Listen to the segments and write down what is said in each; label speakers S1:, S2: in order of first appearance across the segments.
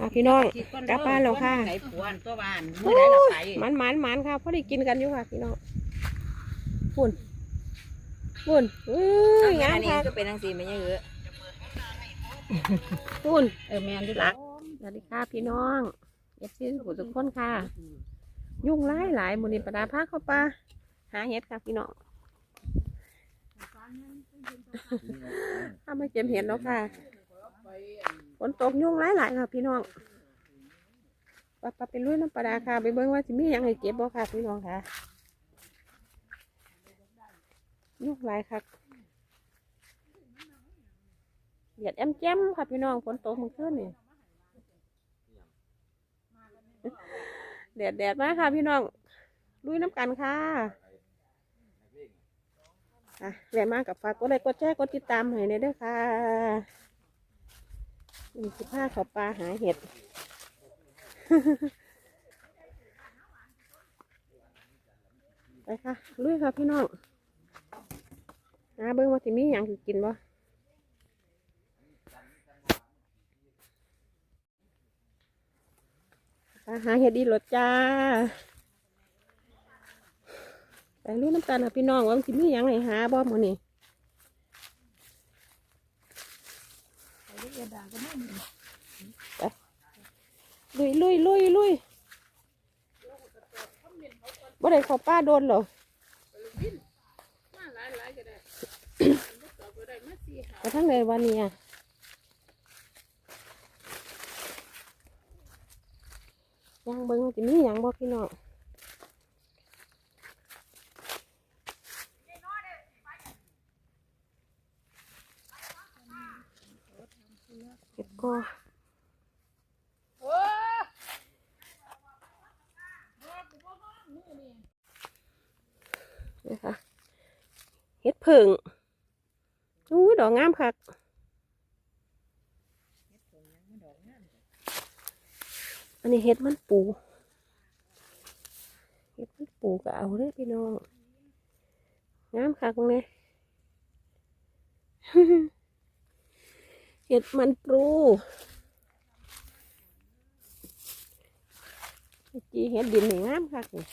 S1: ค่ะพี่น้องกลับบ้านแล้วค่ะ
S2: ไก่ปวนตัวบ้าน
S1: โอ้
S2: เมื่อไหรเรา
S1: ย
S2: ไป
S1: มันมันมันค่ะพอได้กินกันอยู่ค่ะพี่น้องปุ่นปุ่นอุ้ยงาม
S3: อันนี้
S1: ค่ะ
S3: ก็เป็นทังสีไม่เยอะ
S1: ปุ่น
S2: เออแมนที่
S1: หลั
S2: รั
S1: ก
S2: ก
S1: สวัสดีค่ะพี่น้องเอฟซีผู้ทุกคนค่ะ ยุ่งหลายหลายมือนี้ประดาพาเข้าป่าหาเห็ดค่ะพี่น้องถ้าไม่เจ็มเห็ดแล้วค่ะ ฝนตกยุ่งหลายหลายค่ะพี่น้องปะปะไปลุยน้ำประดาค่ะ ไปเบิ่งว่าสิมียังให้เก็บบ่ค่ะพี่น้องค่ะยุ่งหลายค่ะเดียดแอมแจมค่ะพี่น้องฝนตกมื่อคืนนี่แดดแดดมากค่ะพี่น้องลุยน้ำกันค่ะอะแหลมากกับฝากกดไลค์กดแชร์กดติดตามให้ในด้อค่ะ มีสิผ้าเขาปลาหาเห็ด ไปค่ะลุยค่ะพี่น้องหาเบิ้งว่าสิมีหยังกินบ่ไปหาเห็ดดีรถจ้าไปลุยน้ำกันค่ะพี่น้องว่ามันสิมีหยังให้หาบ่มือนี้ ไปลุยลุยลุยลุยบ่ได้เขอป้าโดนเหรอไปทางไหนวันนี้อะยังเบิ้งว่าจะมีหยังบ่พี่น้อง ก็บก็นี่ค่ะเห็ดผึ่งอู้ดอกงามคักอันนี้เห็ดมันปู เห็ดมันปูก็เอาเลยพี่น้อง งามคักตรงนี้ เห็ดมันปลูจีเห็ดดินนี่งามคักนี่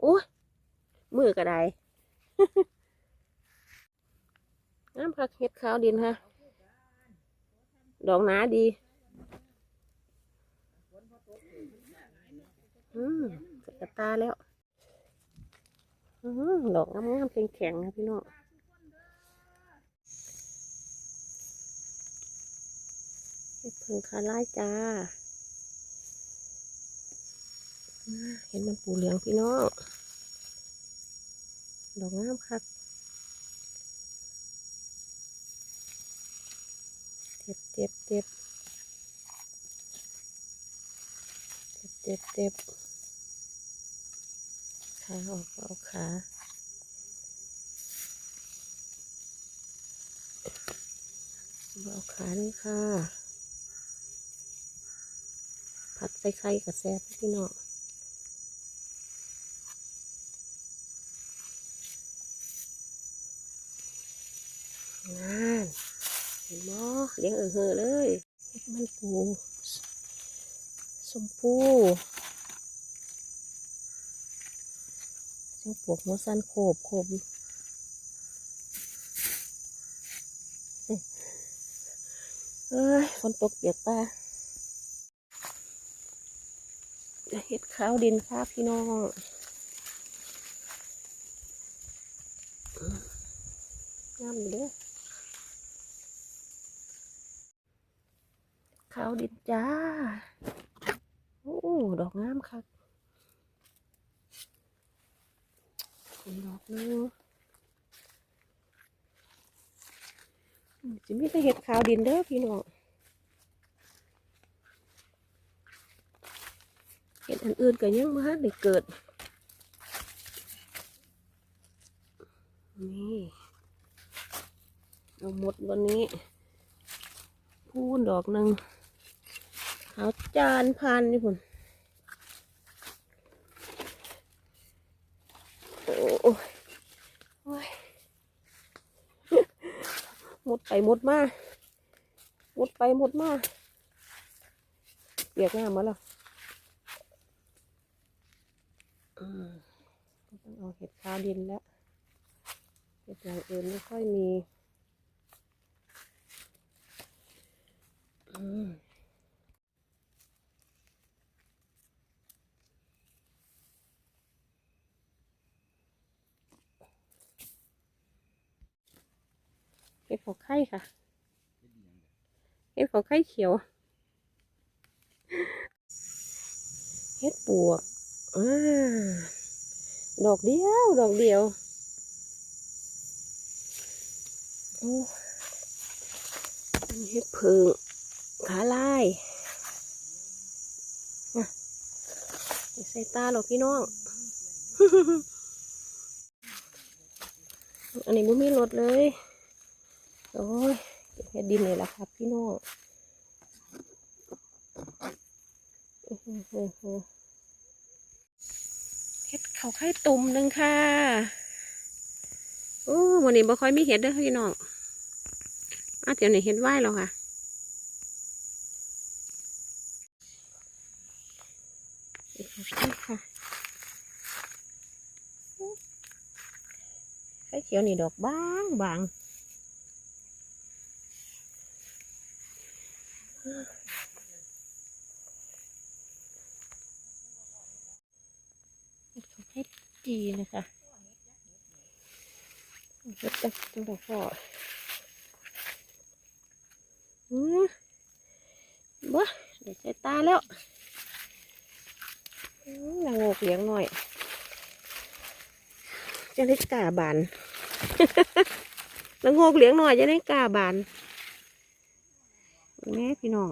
S1: โอ้ยมือก็ไดน้ำผักเห็ดขาวดินค่ะ ดอกหนาดี อืมกระตาแล้ว อืมดอกงามๆแข็งๆนะพี่น้อง็ดพิ่งคาไล่จ้า เห็นมันปูเหลืองพี่น้องดอกงามคักเจ็บเจ็บเจ็บเจ็บเจ็บเจ็บขาออกเอาขาเอาขาด้วยค่ะ ผัดใส่ไข่กับแซ่บพี่น้องนั่นเห็นบ่เลี้ยงเออเหอเลยเฮ็ดมันปูสมปูจังปวกหัวสั้นโขบโขบเอ้ยฝนตกเปียกป่า เห็ดขาวดินค่ะพี่น้องงามอยู่เด้อขาวดินจ้า โอ้ ดอกงามครับอีกดอกนึงจะมีแต่เห็ดขาวดินเด้อพี่น้อง เห็ดอันอื่นก็ยังมาได้เกิด นี่ เอาหมดวันนี้ พูนดอกหนึ่งขาวจานพันนี่คุณโอ้โอ้ยหมดไปหมดมาหมดไปหมดมาเปียกงามมาแล้ว อืมต้องเอาเห็ดคาดินแล้วเห็ดอย่างอื่นไม่ค่อยมีอืมเห็ดเขาไข่ค่ะ เห็ดเขาไข่เขียว เห็ดปวก ดอกเดียว ดอกเดียวโอ้อันนี้เห็ดผึ่งขาลายอะใส่ตาหรอกพี่น้อง อันนี้ไม่มีรถเลย โอ้ยเก็บเห็ดดินเลยล่ะครับพี่น้องอือหือ เขาไข่ตุ่มหนึ่งค่ะโอ้วันนี้บ่ค่อยมีเห็ดเด้อพี่น้องอาเดี๋ยวนี้เห็ดไหวแล้วค่ะไข่เขียวนี่ดอกบางบาง เห็ดเขา ให้ดีเลยค่ะเห็จังจังหวะพ่ออืมบ่เดี๋ยวใส่ตาแล้วอืมนางโงกเลี้ยงหน่อยจะได้กล้าบานนางโงกเลี้ยงหน่อยจะได้กล้าบานแม่พี่น้อง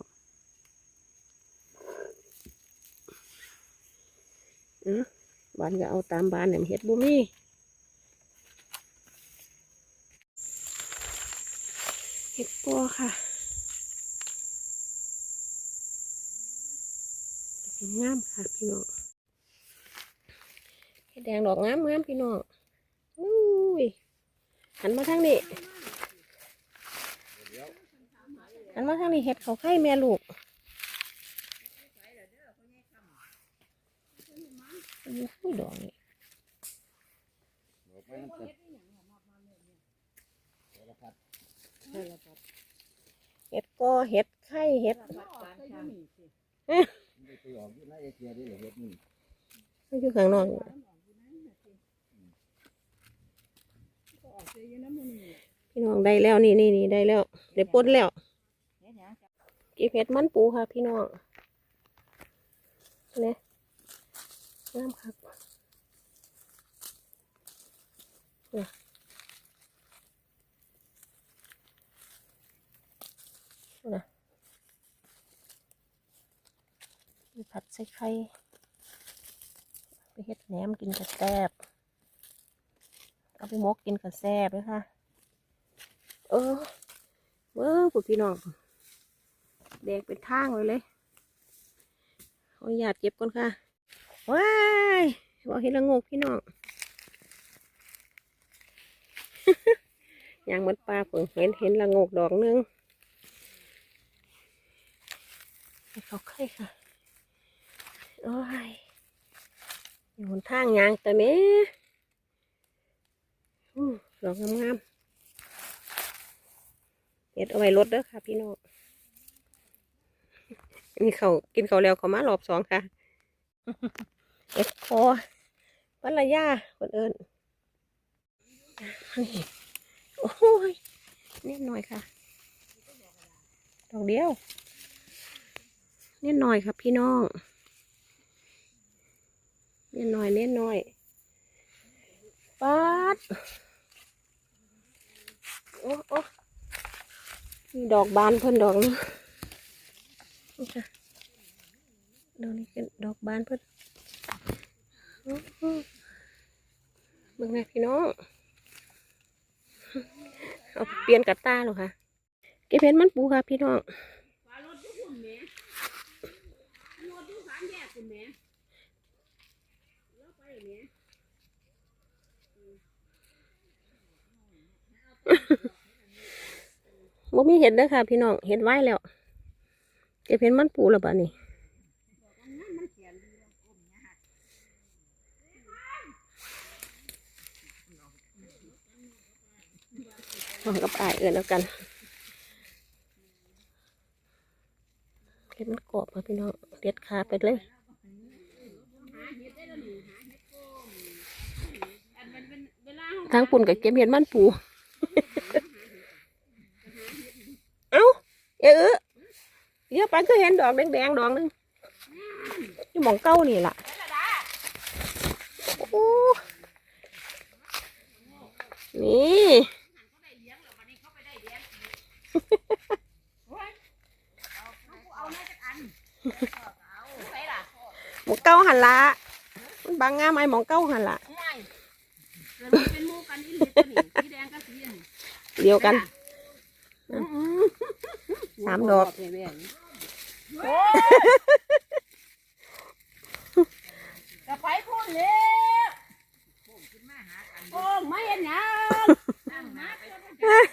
S1: อืม บ้านก็เอาตามบ้านเนี่ยเฮ็ดบ่มีเฮ็ดปัวค่ะงามค่ะพี่น้องเฮ็ดแดงดอกงามงามพี่น้องอุ้ยหันมาทางนี้หันมาทางนี้เฮ็ดเขาไข่แม่ลูก อุ้ยดอกนี่
S2: บอกไว้น้ำตก
S1: เห็ดกอเห็ดไข่เห็ด
S2: ไม่ได้ไปออกอยู่ในเอเชียได้เหรอเฮ็ดนี่
S1: มันอยู่ข้างนอกนี่พี่น้องได้แล้วนี่นี่นี่ได้แล้วเดี๋ยวปนแล้วเก็บเห็ดมันปูค่ะพี่น้องเนี่ย งามครับเนี่ยนะมีผัดใส่ไข่ไปเฮ็ดแหนมกินกับแซ่บเอาไปมกกินกับแซ่บเลยค่ะ เออเว้อพวกพี่น้องแดกเป็นทางเลยเลยขออนุญาตเก็บก่อนค่ะ ว้ายบอกเห็นละโงกพี่น้องอย่างเหมือนปลาเพิ่งเห็นเห็นละโงกดอกหนึงให้เขาไข่ค่ะโอ้ยอยู่บนทางยางแต่เม่อู้ดอกงามๆเห็ดเอาไว้รถเด้อค่ะ พี่น้องนี่เขากินเขาวแล้วเขามารอบสองค่ะ เอ็ดคอภรรยาคนเอิญนี่โอ้ยนิดหน่อยค่ะ ดอกเดียวนิดหน่อยค่ะพี่น้องนิดหน่อยนิดหน่อยปัดโอ้โอ้มีดอกบานเพิ่นดอกนึงนี่ค่ะดอกนี้เป็นดอกบานเพิ่น เบิ่งแม่พี่น้องเอาเปลี่ยนกับตาหรอคะเก็บเห็นมันปูค่ะพี่น้องมบ่มีเห็ดเด้อค่ะ พี่น้องเห็ดไว้แล้วเก็บเห็ดมันปูแล้วบ่นี่ น้องกับอายเอื่นแล้วกันเห็ดมันกรอบค่ะพี่น้องเด็ดขาไปเลยทางปุ่นกับเก็บเห็ดมันปูเอ้าเออเดี๋ยวไปก็เห็นดอกแดงๆดอกหนึงอยู่หมองเก้านี่ล่ะโอ้นี่หมองเก้าหั นละมันบางงามไอ้หมองเก้าหันละ
S3: เป็นหมูกันอีหลีตัวนี้สีแดงกับสีอันนี้
S1: เดียวกันสามดอก
S3: กระไปพูดเลยโอ้ไม่เห็นหยัง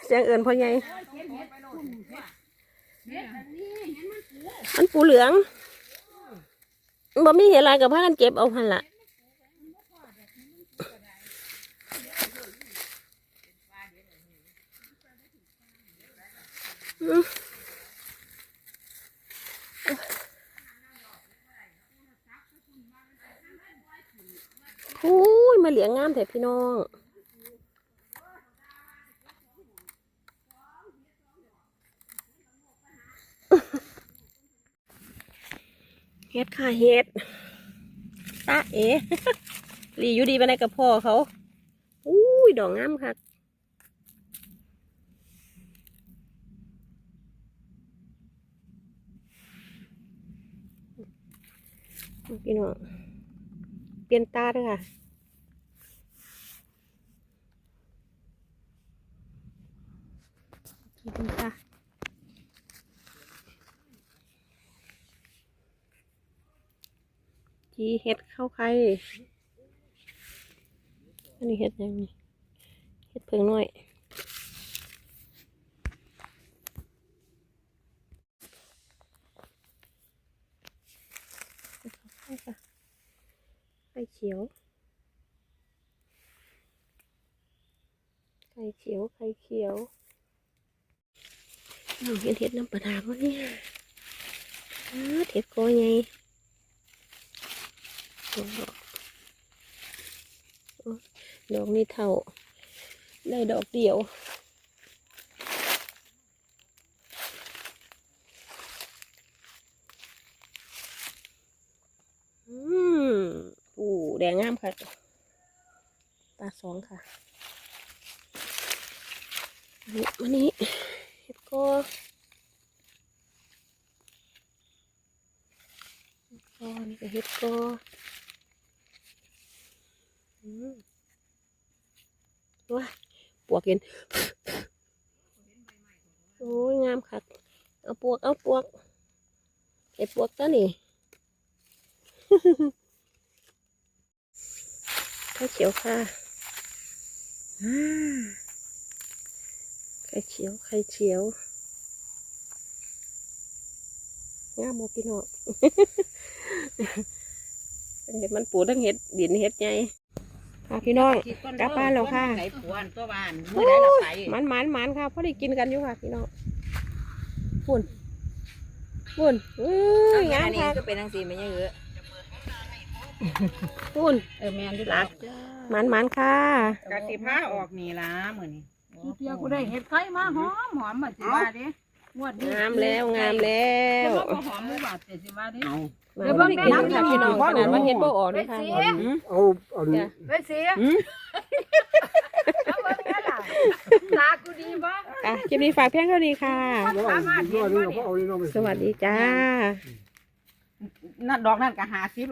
S1: เสียงเอินพ่อใหญ่
S3: เห็นเห็ดทุ่มเห็ดเห็ดอันนี้เห็นมันปู
S1: มันปูเหลือง บ่มีเห็นอะไรกับพากันเก็บเอาพันละอืมโอ้ยมาเหลียงงามแต่พี่น้อง เฮ็ดค่ะเฮ็ดตาเอ๋หลีอยู่ดีไปไหนกับพ่อเขาอุ้ยดอกงามค่ะพี่น้องเปลี่ยนตาด้วยค่ะคิดดูค่ จีเห็ดเข้าไข่อันนี้เห็ดยังนี่เห็ดเพิ่งน้อยไข่เขียว ไข่เขียว ไข่เขียวน้องเห็นเห็ดน้ำปลาดาบ่เนี่ยเห็ดกอไง ดอกนี้เท่า ได้ดอกเดียวอืมอู้แดงงามค่ะตาสองค่ะอันนี้อันนี้เห็ดก็เห็ดก็นี่ก็เห็ดก็ ว้าปวกเห็นโอ้ยงามคักเอาปวกเอาปวกไอ้ปวกตัวนี่ไข่เขียวค่ะไข่เขียวไข่เขียวงามโมพี่น้องทั้งเห็ดมันปูทั้งเห็ดดินเห็ดให ญ่ค่ะพี่น้องกลับบ้านแล้วค่ะ
S3: ไหนปวนตัวบ้านเมื่อไหรเราไป
S1: มันมันมันค่ะพอได้กินกันอยู่ค่ะพี่น้องปุ่นปุ่นอื้องามค่ะ
S3: ก็เป็นทังสีไม่เยอะ
S1: ปุ่น
S3: เออแมนที่รัก
S1: มันมันค่ะ
S3: กะสิผ้าออกนี่ละเหมือนนี่เพียกูได้เห็ดไข่มาหอมหอมมาสิว่าดิงวดนี้
S1: งามแล้วงามแล้
S3: แต่
S1: ว
S3: ว่าบ่หอมบ่บาดแต่สิว่าดิ
S1: มาพอได้กินค่ะพี่น้องขนาดว่าเห็ดบ่ออกเลยค่ะ
S2: เอาเอา
S1: จ้ะ
S3: ไปเสียเอาเบิ่งนั่นล่ะตากูดีบ่
S1: อะคลิปนี้ฝากเพียงเท่านี้ค่ะ
S2: ยอดยอดนี่เราเอานี่เราไป
S1: สวัสดีจ้า
S3: นั่นดอกนั่นก็หาซิบ